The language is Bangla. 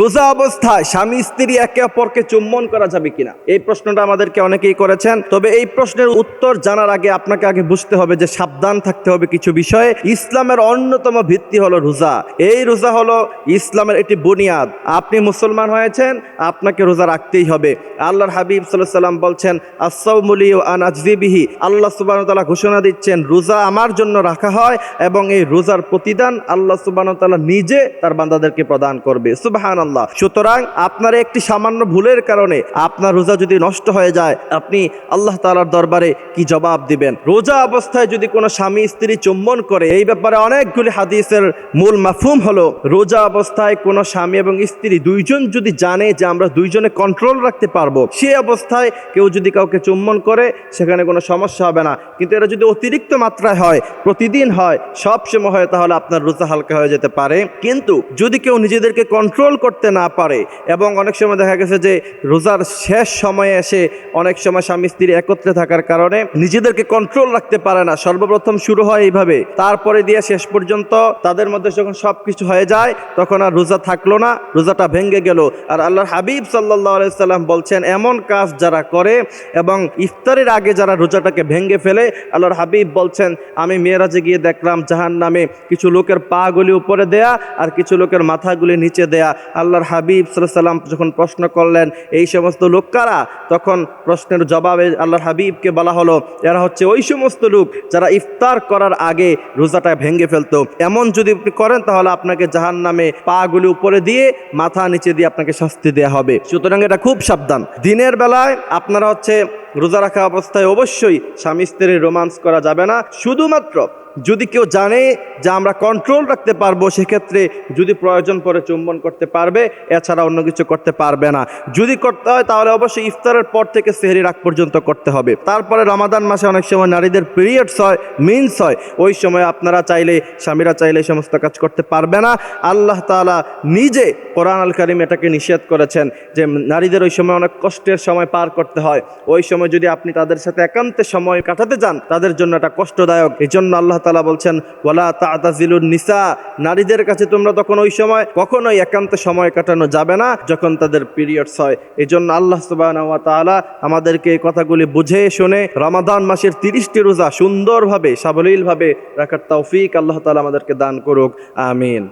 রোজা অবস্থায় স্বামী স্ত্রী একে অপরকে চুম্বন করা যাবে কিনা? এই প্রশ্নটা আমাদেরকে অনেকেই করেছেন। তবে এই প্রশ্নের উত্তর জানার আগে আপনাকে আগে বুঝতে হবে যে সাবধান থাকতে হবে কিছু বিষয়ে। ইসলামের অন্যতম ভিত্তি হলো রোজা। এই রোজা হলো ইসলামের একটি বুনিয়াদ। আপনি মুসলমান হয়েছেন, আপনাকে রোজা রাখতেই হবে। আল্লাহর হাবিব সাল্লাম বলছেন আসাউমুলি ও আনাজবিবিহি আল্লাহ সুবাহ তালা ঘোষণা দিচ্ছেন, রোজা আমার জন্য রাখা হয় এবং এই রোজার প্রতিদান আল্লাহ সুবাহ তালা নিজে তার বান্দাদেরকে প্রদান করবে। সুবাহান আল্লাহ সুতরাং আপনার একটি সামান্য ভুলের কারণে আপনার রোজা যদি নষ্ট হয়ে যায়, আপনি আল্লাহ তালার দরবারে কি জবাব দিবেন? রোজা অবস্থায় যদি কোনো স্বামী স্ত্রী চুম্বন করে, এই ব্যাপারে অনেকগুলি হাদিসের মূল মাফুম হলো, রোজা অবস্থায় কোনো স্বামী এবং স্ত্রী দুইজন যদি জানে যে আমরা দুইজনে কন্ট্রোল রাখতে পারব, সে অবস্থায় কেউ যদি কাউকে চুম্বন করে, সেখানে কোনো সমস্যা হবে না। কিন্তু এটা যদি অতিরিক্ত মাত্রায় হয়, প্রতিদিন হয়, সব সময় হয়, তাহলে আপনার রোজা হালকা হয়ে যেতে পারে। কিন্তু যদি কেউ নিজেদেরকে কন্ট্রোল করতে না পারে। এবং অনেক সময় দেখা গেছে যে রোজার শেষ সময়ে এসে অনেক সময় স্বামী স্ত্রী একত্রে থাকার কারণে নিজেদেরকে কন্ট্রোল রাখতে পারে না। সর্বপ্রথম শুরু হয় এইভাবে। তারপরে দিয়ে শেষ পর্যন্ত তাদের মধ্যে যখন সব কিছু হয়ে যায়, তখন আর রোজা থাকল না, রোজাটা ভেঙে গেল। আর আল্লাহর হাবিব সাল্লাহ সাল্লাম বলছেন, এমন কাজ যারা করে এবং ইফতারের আগে যারা রোজাটাকে ভেঙে ফেলে, আল্লাহর হাবিব বলছেন, আমি মেয়েরাজে গিয়ে দেখলাম জাহান নামে কিছু লোকের পাগুলি উপরে দেয়া আর কিছু লোকের মাথাগুলি নিচে দেয়া। আল্লাহর হাবিব সাল্লাম যখন প্রশ্ন করলেন, এই সমস্ত লোক কারা? তখন প্রশ্নের জবাবে আল্লাহর হাবিবকে বলা হলো, এরা হচ্ছে ওই সমস্ত লোক যারা ইফতার করার আগে রোজাটা ভেঙে ফেলতো। এমন যদি আপনি করেন, তাহলে আপনাকে জাহান নামে পাগুলি উপরে দিয়ে মাথা নিচে দিয়ে আপনাকে শাস্তি দেওয়া হবে। সুতরাং এটা খুব সাবধান। দিনের বেলায় আপনারা হচ্ছে রোজা রাখা অবস্থায় অবশ্যই স্বামী স্ত্রীর রোমান্স করা যাবে না। শুধুমাত্র যদি কেউ জানে যে আমরা কন্ট্রোল রাখতে পারব, সেক্ষেত্রে যদি প্রয়োজন পরে চুম্বন করতে পারবে, এছাড়া অন্য কিছু করতে পারবে না। যদি করতে হয়, তাহলে অবশ্যই ইফতারের পর থেকে সেহরি রাখ পর্যন্ত করতে হবে। তারপরে রমাদান মাসে অনেক সময় নারীদের পিরিয়ডস হয় মিন্স হয়। ওই সময় আপনারা চাইলে, স্বামীরা চাইলে সমস্ত কাজ করতে পারবে না। আল্লাহ তাআলা নিজে কোরআন আল কারিম এটাকে নিষেধ করেছেন যে নারীদের ওই সময় অনেক কষ্টের সময় পার করতে হয়। ওই সময় যদি আপনি তাদের সাথে একান্তে সময় কাটাতে যান, তাদের জন্য এটা কষ্টদায়ক। এই জন্য আল্লাহ তালা বলছেন, ওয়ালা তাজিলুন নিসা নারীদের কাছে তোমরা তখন ওই সময় কখনোই একান্তে সময় কাটানো যাবে না, যখন তাদের পিরিয়ডস হয়। এই জন্য আল্লাহ সুবাহ আমাদেরকে এই কথাগুলি বুঝে শুনে রমাদান মাসের তিরিশটি রোজা সুন্দরভাবে, সাবলীলভাবে রাখার তৌফিক আল্লাহ তালা আমাদেরকে দান করুক। আমিন।